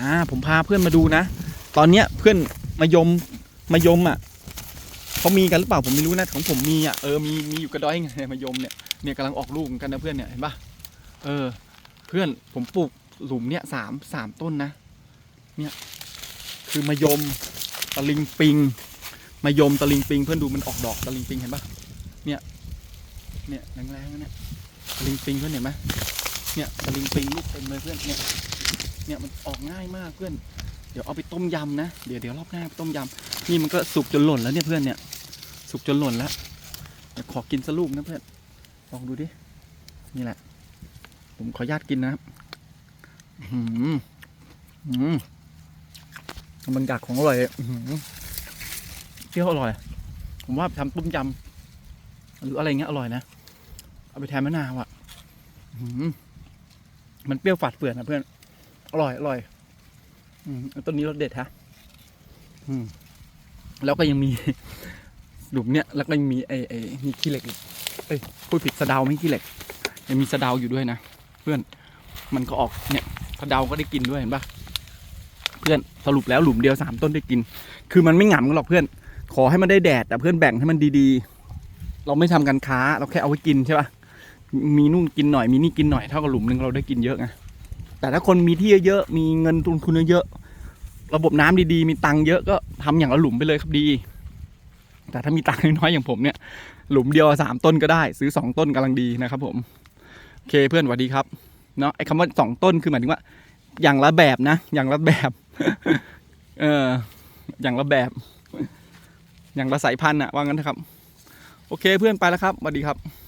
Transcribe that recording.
อ่าผมพาเพื่อนมาดูนะ ตอนเนี้ยเพื่อนมายมมายมอะเขามีกันหรือเปล่าผมไม่รู้นะของผมมีอะเออมีมีอยู่กระดอยไงมายมเนี่ยเนี่ยกำลังออกลูกกันนะเพื่อนเนี่ยเห็นปะเออ เพื่อนผมปลูกหลุมเนี่ยสามสามต้นนะ เนี่ยคือมายมตะลิงปิงมายมตะลิงปิง เพื่อนดูมันออกดอกตะลิงปิงเห็นปะเนี่ย เนี่ยแรงๆนะเนี่ยตะลิงปิงเพื่อนเห็นไหมเนี่ยตะลิงปิงลูกเต็มเลยเพื่อนเนี่ย เนี่ยมันออกง่ายมากเพื่อน เดี๋ยวเอาไปต้มยำนะ เดี๋ยวเดี๋ยวรอบหน้าไปต้มยำ นี่มันก็สุกจนหล่นแล้วเนี่ยเพื่อนเนี่ย สุกจนหล่นแล้วเดี๋ยวขอกินสักลูกนะเพื่อน ลองดูดิ นี่แหละ ผมขออนุญาตกินนะครับอื้อหืมอืมมันกัดของอร่อยอื้ออเปรี้ยวอร่อย ผมว่าทำต้มยำหรืออะไรเงี้ยอร่อยนะ เอาไปแทนมะนาวอะอื้อหือมันเปรี้ยวฝาดเปื่อนนะเพื่อน อร่อยอร่อยอืมต้นนี้รสเด็ดฮะอืมแล้วก็ยังมีหลุมเนี้ยแล้วก็ยังมีไอ้ไอ้มีขี้เหล็กอีกเอ้ยพูดผิดสะเดาไม่ใช่ขี้เหล็กยังมีสะเดาอยู่ด้วยนะเพื่อนมันก็ออกเนี่ยสะเดาก็ได้กินด้วยเห็นปะเพื่อนสรุปแล้วหลุมเดียวสามต้นได้กิน คือมันไม่หงำกันหรอกเพื่อน ขอให้มันได้แดดแต่เพื่อนแบ่งให้มันดีๆ เราไม่ทำการค้าเราแค่เอาไว้กินใช่ปะมีนู่นกินหน่อยมีนี่กินหน่อยเท่ากับหลุมหนึ่งเราได้กินเยอะไง แต่ถ้าคนมีที่เยอะๆมีเงินทุนทุนเยอะๆระบบน้ำดีๆ มีตังค์เยอะก็ทำอย่างละหลุมไปเลยครับดี แต่ถ้ามีตังค์น้อยๆอย่างผมเนี่ยหลุมเดียวสามต้นก็ได้ ซื้อสองต้นกำลังดีนะครับ ผมโอเคเพื่อนสวัสดีครับเนาะไอ้คำว่าสองต้นคือหมายถึงว่า อย่างละแบบนะ อย่างละแบบเอออย่างละแบบ อย่างละสายพันธุ์อะว่างั้นนะครับ โอเคเพื่อนไปแล้วครับสวัสดีครับ